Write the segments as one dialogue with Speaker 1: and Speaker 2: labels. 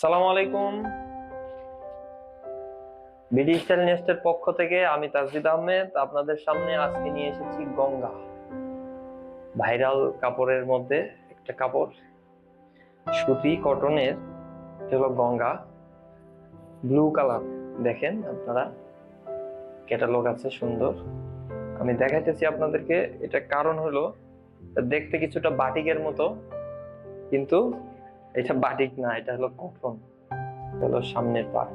Speaker 1: সালাম আলাইকুম। বিডি নেস্টের পক্ষ থেকে আমি তাজদিদ আহমেদ, আপনাদের সামনে আজকে নিয়ে এসেছি গঙ্গা। ভাইরাল কাপড়ের মধ্যে একটা কাপড়। সুতি, কটনের হলো গঙ্গা। ব্লু কালার দেখেন আপনারা। ক্যাটালগ আছে, সুন্দর। আমি দেখাইতেছি আপনাদেরকে এটা কারণ হলো, দেখতে কিছুটা বাটিকের মতো, কিন্তু এটা বাটিক না, এটা হলো কটন হলো সামনের পাট।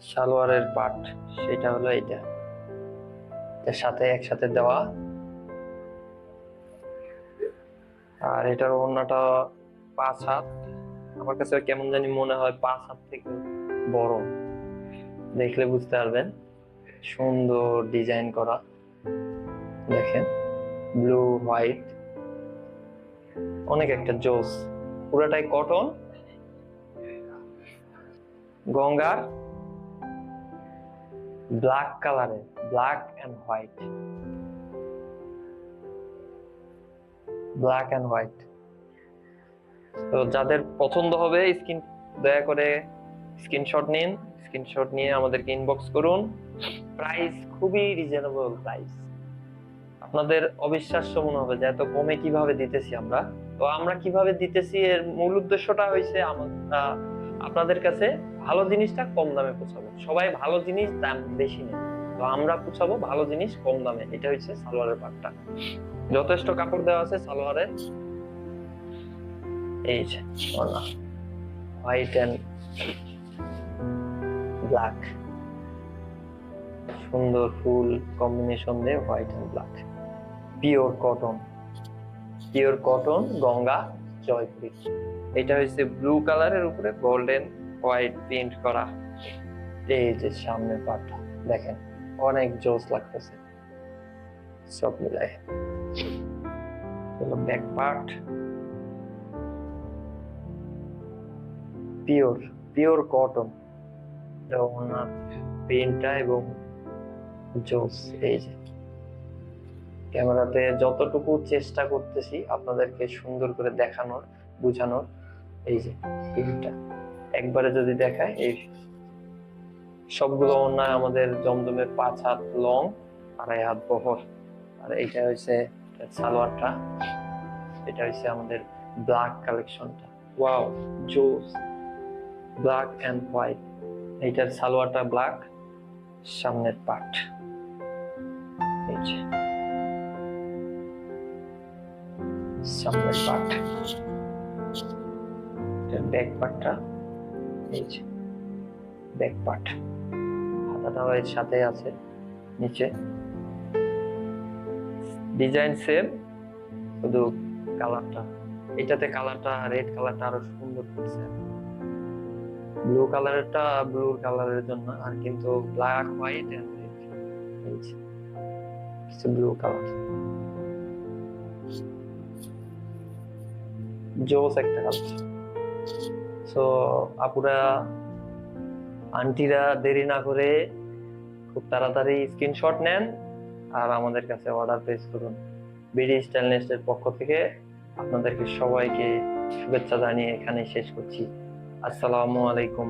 Speaker 1: সালোয়ারের পাট, সেটা হলো এটা। এর সাথে একসাথে দেওয়া। আর এটার ওড়নাটা পাঁচ হাত। আমার কাছে কেমন জানি মনে হয় পাঁচ হাত থেকে বড়। দেখলে বুঝতে পারবেন। সুন্দর ডিজাইন করা। দেখেন। ব্লু হোয়াইট অনেক একটা জোস। পুরাটাই কটন গঙ্গার ব্ল্যাক কালারে black and white black and white তো যাদের পছন্দ হবে স্ক্রিন দয়া করে স্ক্রিনশট নিন। স্ক্রিনশট নিয়ে আমাদেরকে ইনবক্স করুন। প্রাইস খুবই রিজনেবল প্রাইস আপনাদের অবিশ্বাস্য মনে হবে যে এত কমে কীভাবে দিতেছি আমরা? তো আমরা কীভাবে দিতেছি এর মূল উদ্দেশ্যটা হয়েছে আপনাদের কাছে ভালো জিনিসটা কম দামে পৌঁছাবো। সবাই ভালো জিনিস দাম বেশি নেয়। তো আমরা পৌঁছাবো ভালো জিনিস কম দামে। এটা হচ্ছে সালোয়ারের পাটটা। যথেষ্ট কাপড় দেওয়া আছে সালোয়ারের। এই যে হোয়াইট এন্ড ব্ল্যাক। সুন্দর ফুল কম্বিনেশন দিয়ে white and black. Pure cotton. Pure cotton, Ganga, Jaipuri. এটা হচ্ছে ব্লু কালারের উপরে গোল্ডেন হোয়াইট প্রিন্ট করা। এই যে সামনের পাটটা, দেখেন, অনেক জোস লাগতেছে। সব হলো back part pure pure cotton. এবং জোস, এই যে। ক্যামেরাতে যতটুকু চেষ্টা করতেছি আপনাদেরকে সুন্দর করে দেখানোর, বোঝানোর, এই যে প্রিন্টটা একবারে যদি দেখায়, এই সবগুলো অন্যায় আমাদের জমজমের পাঁচ হাত লং আড়াই হাত বহর। আর এইটা হচ্ছে সালোয়ারটা, এটা হচ্ছে আমাদের ব্ল্যাক কালেকশনটা ওয়াও জোস। ব্ল্যাক অ্যান্ড হোয়াইট এইটার সালোয়ারটা ব্ল্যাক সামনের পার্ট এই যে। সামনের পার্ট ব্যাক পার্টটা এই যে ব্যাক পার্ট হাতাটাও এর সাথে আছে, নিচে। ডিজাইন সেম শুধু কালারটা এটাতে কালারটা রেড কালারটা আরও সুন্দর করছে। ব্লু কালারটা ব্লু কালারের জন্য, আর কিন্তু ব্ল্যাক হোয়াইট এন্ড রেড কিছু ব্লু কালার জোস একটা কালার সো আপুরা, আন্টিরা দেরি না করে খুব তাড়াতাড়ি স্ক্রিনশট নেন আর আমাদের কাছে অর্ডার প্লেস করুন। বিডি স্টাইলনেস এর পক্ষ থেকে আপনাদেরকে সবাইকে শুভেচ্ছা জানিয়ে এখানে শেষ করছি। আসসালামু আলাইকুম।